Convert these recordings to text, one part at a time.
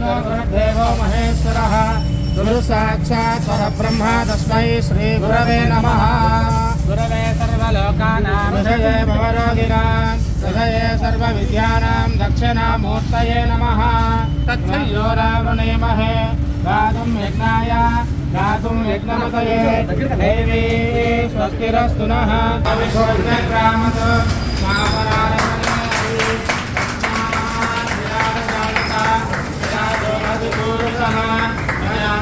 विष्णुर्देवो महेश्वरः गुरुसाक्षात् परब्रह्म तस्मै श्रीगुरवे नमः गुरवे सर्वलोकानां हृदये भवरोगिणां हृदये सर्वविद्यानां दक्षिणामूर्तये नमः तच्छयो रावणेमहे गातुं यज्ञाय गातुं यज्ञमतये देवी स्वस्तिरस्तु नः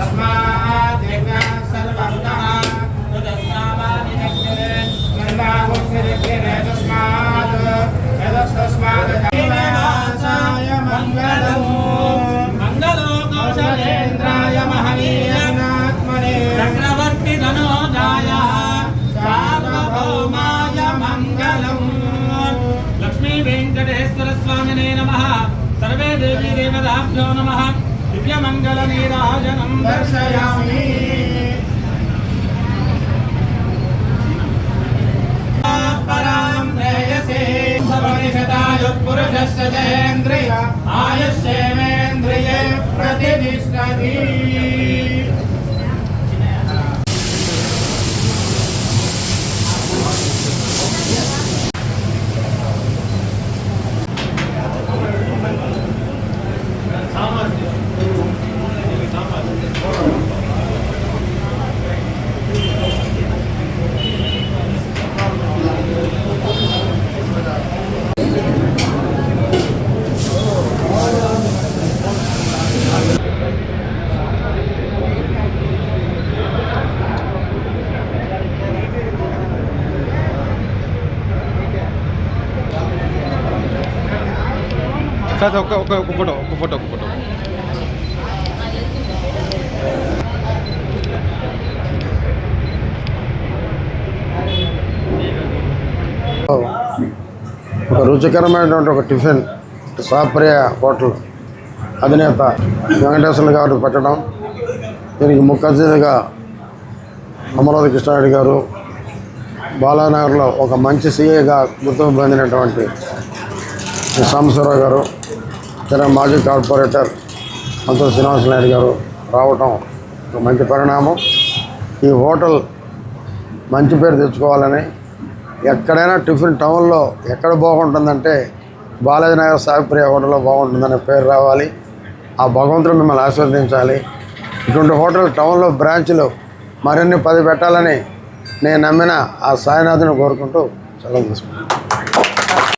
స్వామి తస్మాత్ యజ్ఞాన్ సర్వహుతః సంవృతం వృషదాద్యం అశోకుస్నాగు శక్రే వాయువ్యాన్ ఆరణ్యాన్ నామ్యాసయే తస్మాత్ యజ్ఞాన్ సర్వహుతః తదస్నామాని యజ్ఞే గంధాముఖిరికిరే తస్మాత్ యదస్తస్మాత్ జగన్నాథాయ మంగళం మంగళో కౌశలేంద్రాయ మహనీయాత్మనే చక్రవర్తి ధనోజాయ సార్వభౌమాయ మంగళం లక్ష్మీ వెంకటేశ్వర స్వామినే నమ సర్వే దేవీ దేవతాభ్యో నమ దివ్యమంగళ నీరాజనం దర్శయామి పరాం ప్రేయసే భవనిషదాయు పురుషస్య జయేంద్రియ సార్ ఒక ఒక ఒక ఫోటో ఒక ఫోటో ఒక ఫోటో ఒక రుచికరమైనటువంటి ఒక టిఫిన్ సాప్రియ హోటల్ అధినేత వెంకటేశ్వర గారు పెట్టడం. దీనికి ముఖ్య అతిథిగా అమరావతి కృష్ణారెడ్డి గారు బాలానగర్లో ఒక మంచి సీఏగా గుర్తింపు పొందినటువంటి శ్రీ సాంబశివరావు గారు ఇతర మాజీ కార్పొరేటర్ అంత శ్రీనివాస నాయుడు గారు రావటం ఒక మంచి పరిణామం. ఈ హోటల్ మంచి పేరు తెచ్చుకోవాలని ఎక్కడైనా టిఫిన్ టౌన్లో ఎక్కడ బాగుంటుందంటే బాలాజీ నగర్ సాయిప్రియ హోటల్లో బాగుంటుందనే పేరు రావాలి. ఆ భగవంతుడు మిమ్మల్ని ఆశీర్వదించాలి. ఇటువంటి హోటల్ టౌన్లో బ్రాంచ్లు మరిన్ని పది పెట్టాలని నేను నమ్మిన ఆ సాయినాథుని కోరుకుంటూ సెలవు తీసుకుంటాను